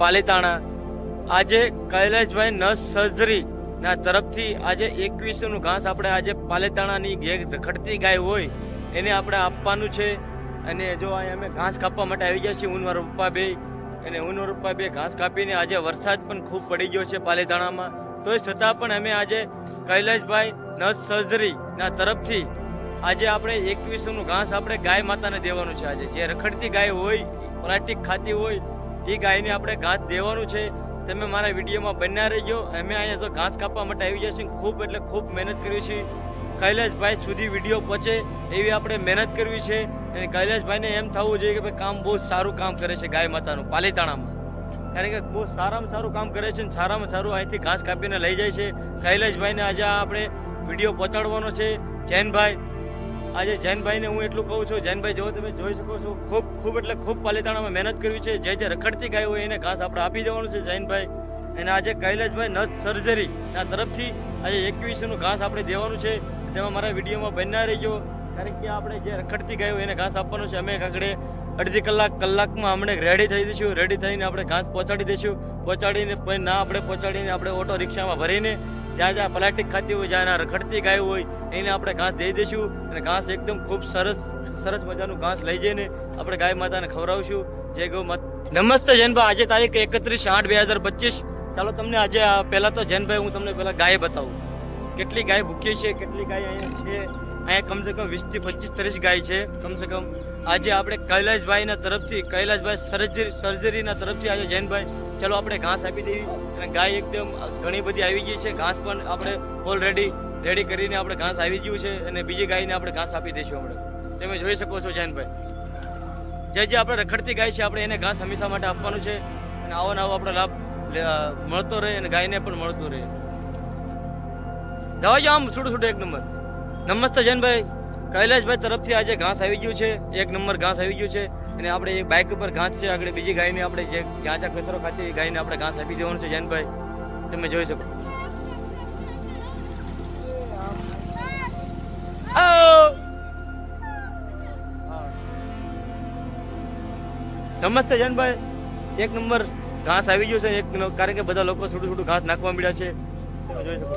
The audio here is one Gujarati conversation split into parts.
પાલીતાણા. આજે કૈલાશભાઈ નસ સર્જરી ના તરફથી આજે એકવીસો નું ઘાસ આપણે આજે પાલેતાણાની જે રખડતી ગાય હોય એને આપણે આપવાનું છે. અને જો અહીંયા અમે ઘાસ કાપવા માટે આવી ગયા છીએ હું મારા બે અને હું મારા બે ઘાસ કાપીને આજે વરસાદ પણ ખૂબ પડી ગયો છે પાલીતાણામાં. તોય છતાં પણ અમે આજે કૈલાશભાઈ નસ સર્જરી ના તરફથી આજે આપણે એકવીસો નું ઘાસ આપણે ગાય માતાને દેવાનું છે આજે. જે રખડતી ગાય હોય પ્લાસ્ટિક ખાતી હોય એ ગાયને આપણે ઘાસ દેવાનું છે. તમે મારા વિડીયોમાં બન્યા રહેજો. અમે અહીંયા તો ઘાસ કાપવા માટે આવી જશે ખૂબ એટલે ખૂબ મહેનત કરી છે. કૈલાશભાઈ સુધી વીડિયો પહોંચે એવી આપણે મહેનત કરવી છે. અને કૈલાશભાઈને એમ થવું જોઈએ કે ભાઈ કામ બહુ સારું કામ કરે છે ગાય માતાનું, પાલીતાણામાં. કારણ કે બહુ સારામાં સારું કામ કરે છે અને સારામાં સારું અહીંથી ઘાસ કાપીને લઈ જાય છે. કૈલાશભાઈને આજે આપણે વીડિયો પહોંચાડવાનો છે. જૈનભાઈ આજે જૈનભાઈને હું એટલું કહું છું, જૈનભાઈ જો તમે જોઈ શકો છો, ખૂબ ખૂબ એટલે ખૂબ પાલિતાણામાં મહેનત કરવી છે, જે જે રખડતી ગાય હોય એને ઘાસ આપણે આપી દેવાનું છે જૈનભાઈ. અને આજે કૈલાશભાઈ નથ સર્જરી ના તરફથી આજે એકવીસનું ઘાસ આપણે દેવાનું છે. તેમાં મારા વિડીયોમાં બન્યા રહીજો. કારણ કે આપણે જે રખડતી ગાય હોય એને ઘાસ આપવાનું છે, અમે આગળ અડધી કલાક કલાકમાં હમણાં રેડી થઈ દઈશું રેડી થઈને આપણે ઘાસ પહોંચાડી દઈશું. પહોંચાડીને ના આપણે પહોંચાડીને આપણે ઓટો રિક્ષામાં ભરીને જ્યાં જ્યાં પ્લાસ્ટિક ખાતી હોય, જ્યાં રખડતી ગાય હોય, એને આપણે ઘાસ દઈ દઈશું અને ઘાસ એકદમ ખૂબ સરસ સરસ મજાનું ઘાસ લઈ જઈને આપણે ગાય માતાને ખવડાવશું. જય ગૌ માતા, નમસ્તે જૈનભાઈ આજે તારીખ એકત્રીસ આઠ બે હજાર પચીસ. ચાલો તમને આજે પહેલાં તો જૈનભાઈ, હું તમને પહેલાં ગાય બતાવું. કેટલી ગાય ભૂખી છે, કેટલી ગાય અહીંયા છે? અહીંયા કમસે કમ વીસથી પચીસ ત્રીસ ગાય છે કમસે કમ. આજે આપણે કૈલાશભાઈના તરફથી, કૈલાશભાઈ સર્જરી, સર્જરીના તરફથી આજે જૈનભાઈ ચલો આપણે ઘાસ આપી દેવી અને ગાય એકદમ ઘણી બધી આવી ગઈ છે. ઘાસ પણ આપણે ઓલરેડી રેડી કરીને આપણે ઘાસ આવી ગયું છે અને બીજી ગાયને આપણે ઘાસ આપી દઈશું આપણે. તમે જોઈ શકો છો જૈનભાઈ જે જે આપણે રખડતી ગાય છે, આપણે એને ઘાસ હંમેશા માટે આપવાનું છે અને આવો ને આવો આપણો લાભ મળતો રહે અને ગાયને પણ મળતો રહે. દવા આમ છૂટું છૂટું એક નંબર. નમસ્તે જૈનભાઈ કૈલાશભાઈ તરફથી આજે ઘાસ આવી ગયું છે. એક નંબર ઘાસ આવી ગયું છે. અને આપણે એક બાઇક ઉપર ઘાસ છે, આગળ બીજી ગાયને આપણે જે જ્યાં કચરો ખાતી એ ગાયને આપણે ઘાસ આપી દેવાનું છે જૈનભાઈ તમે જોઈ શકો. નમસ્તે જૈનભાઈ એક નંબર ઘાસ આવી ગયું છે, એક કારણ કે બધા લોકો થોડું થોડું ઘાસ નાખવા મળ્યા છે. જોઈ શકો.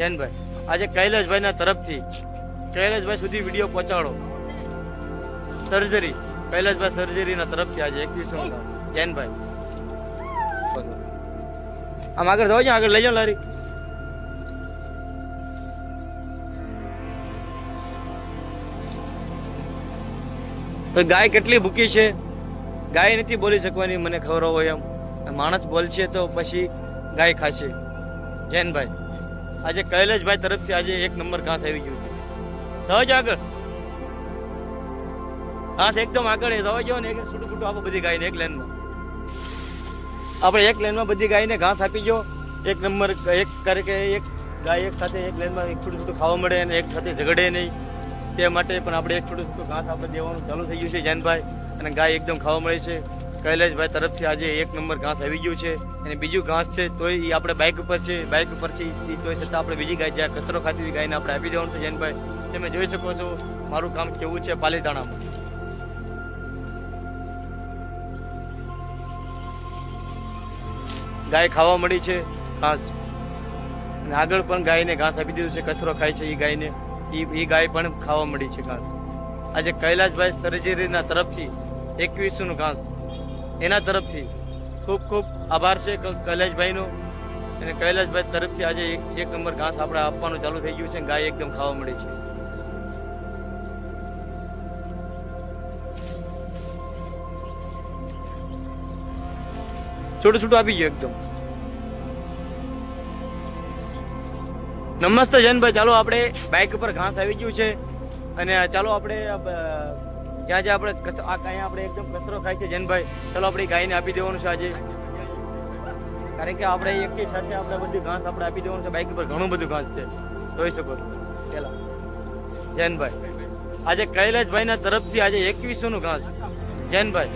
જૈનભાઈ આજે કૈલાશભાઈના તરફથી, કૈલાશભાઈ સુધી વીડિયો પહોંચાડો. સર્જરી કૈલાશભાઈ સર્જરીના તરફથી આજે એકવીસો જૈનભાઈ. આમ આગળ જાઓ છો આગળ લઈ જાઓ લારી. તો ગાય કેટલી ભૂકી છે? ગાય નથી બોલી શકવાની, મને ખબર હોય એમ. માણસ બોલશે તો પછી ગાય ખાશે. જૈનભાઈ, આજે કૈલેશભાઈ તરફથી આજે એક નંબર ઘાસ આવી ગયું. છે ધવા જ આગળ. ઘાસ એકદમ આગળ જવા જાઓ ને એક છૂટું છૂટું આપો બધી ગાયને એક લાઈનમાં. આપણે એક લાઈનમાં બધી ગાયને ઘાસ આપી જો. એક નંબર એક કરે કે એક ગાય એક સાથે એક લાઈનમાં એક છૂટું છૂટું ખાવા મળે અને એક સાથે ઝઘડે નહીં. તે માટે પણ આપણે એક છૂટું છૂટું ઘાસ આપણે દેવાનું ચાલુ થઈ ગયું છે જૈનભાઈ અને ગાય એકદમ ખાવા મળે છે. કૈલાશભાઈ તરફથી આજે એક નંબર ઘાસ આવી ગયું છે. અને બીજું ઘાસ છે તોય એ આપણે બાઇક ઉપર છે. બાઇક ઉપર છે એ તોય છતાં આપણે બીજી ગાય, જ્યાં કચરો ખાતી ગાયને આપણે આપી દેવાનું છે જૈનભાઈ તમે જોઈ શકો છો, મારું કામ કેવું છે પાલીતાણામાં. ગાય ખાવા મળી છે. ઘાસ. અને આગળ પણ ગાયને ઘાસ આપી દીધું છે. કચરો ખાય છે એ ગાયને. એ એ ગાય પણ ખાવા મળી છે ઘાસ. આજે કૈલાશભાઈ સર્જરીના તરફથી એકવીસનું ઘાસ. એના તરફથી ખૂબ ખૂબ આભાર છે કૈલાશભાઈનો. અને કૈલાશભાઈ તરફથી આજે એક નંબર ઘાસ આપણે આપવાનું ચાલુ થઈ ગયું છે. ગાય એકદમ ખાવા મળી છે. છોટું છોટું આપી ગયો એકદમ. નમસ્તે જૈનભાઈ ચાલો આપણે બાઇક ઉપર ઘાસ આવી ગયું છે અને ચાલો આપણે જ્યાં જ્યાં આપણે? આ કાંઈ આપણે એકદમ કચરો ખાય છે જૈનભાઈ ચાલો આપણે ગાયને આપી દેવાનું છે આજે. કારણ કે આપણે એકી સાથે આપણે બધું ઘાસ આપણે આપી દેવાનું છે. બાઇક ઉપર ઘણું બધું ઘાસ છે. જોઈ શકો પેલા જૈનભાઈ આજે કૈલાશભાઈના તરફથી આજે એકવીસોનું ઘાસ. જૈનભાઈ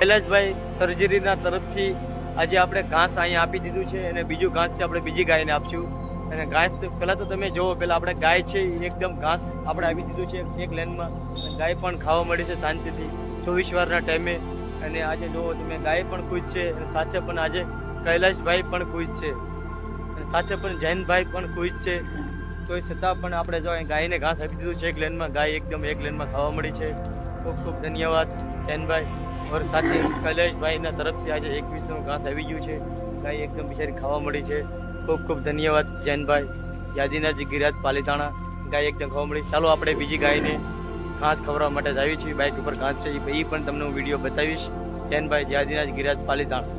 કૈલાશભાઈ સર્જરીના તરફથી આજે આપણે ઘાસ અહીંયા આપી દીધું છે અને બીજું ઘાસ છે આપણે બીજી ગાયને આપશું. અને ઘાસ તો પહેલાં તો તમે જુઓ, પહેલાં આપણે ગાય છે એકદમ ઘાસ આપણે આપી દીધું છે એક- લેનમાં. ગાય પણ ખાવા મળી છે શાંતિથી. ચોવીસ વારના ટાઈમે. અને આજે જુઓ, તમે ગાય પણ ખુશ છે અને સાથે પણ આજે કૈલાશભાઈ પણ ખુશ છે. અને સાથે પણ જૈનભાઈ પણ ખુશ છે. તોય છતાં પણ આપણે જો ગાયને ઘાસ આપી દીધું છે એક લેનમાં. ગાય એકદમ એક લેનમાં ખાવા મળી છે. ખૂબ ખૂબ ધન્યવાદ જૈનભાઈ. ઓર સાથે કૈલાશભાઈના તરફથી આજે એકવીસનું ઘાસ આવી ગયું છે. ગાય એકદમ બિચારી ખાવા મળી છે. ખૂબ ખૂબ ધન્યવાદ જૈનભાઈ. યાદીનાજી ગિરાજ પાલીતાણા. ગાય એકદમ ખાવા મળી. ચાલો આપણે બીજી ગાયને ઘાસ ખવડાવવા માટે જ આવી છીએ. બાઇક ઉપર ઘાસ છે એ પણ તમને હું વીડિયો બતાવીશ. જૈનભાઈ યાદીનાજ ગિરાજ પાલીતાણા.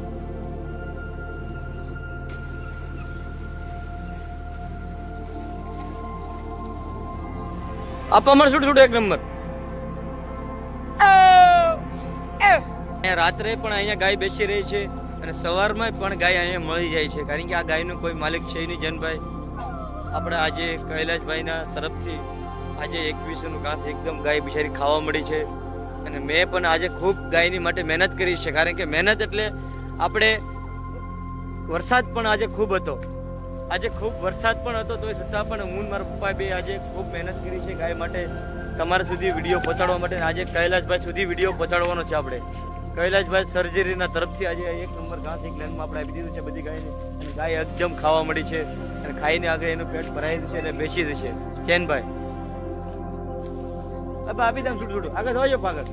આપા અમારે છૂટ છૂટ એક નંબર. અહીંયા રાત્રે પણ અહીંયા ગાય બેસી રહી છે અને સવારમાં પણ ગાય અહીંયા મળી જાય છે. કારણ કે આ ગાયનું કોઈ માલિક છે નહીં જનભાઈ. આપણે આજે કૈલાશભાઈના તરફથી આજે એકવીસોનું ઘાસ એકદમ ગાય બિચારી ખાવા મળી છે. અને મેં પણ આજે ખૂબ ગાયની માટે મહેનત કરી છે. કારણ કે મહેનત એટલે આપણે વરસાદ પણ આજે ખૂબ હતો. આજે ખૂબ વરસાદ પણ હતો તો છતાં પણ હું મારા પપ્પા બે આજે ખૂબ મહેનત કરી છે ગાય માટે. તમારા સુધી વીડિયો પહોંચાડવા માટે આજે કૈલાશભાઈ સુધી વીડિયો પહોંચાડવાનો છે આપણે. કૈલાશભાઈ સર્જરીના તરફથી આજે એક નંબર ઘાસ એક લાઈનમાં આપણે આપી દીધું છે બધી ગાયને. અને ગાય એકદમ ખાવા મળી છે. અને ખાઈને આગળ એનું પેટ ભરાઈ જશે અને બેસી જશે ચેનભાઈ હવે આપી દઉં છૂટું છૂટું. આગળ જોજો આગળ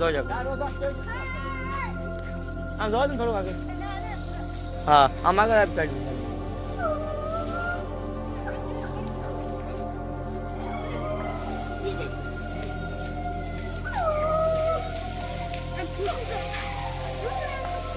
જોજો. આમ જોજો થોડું આગળ. હા, આમ આગળ આપી કાઢ્યું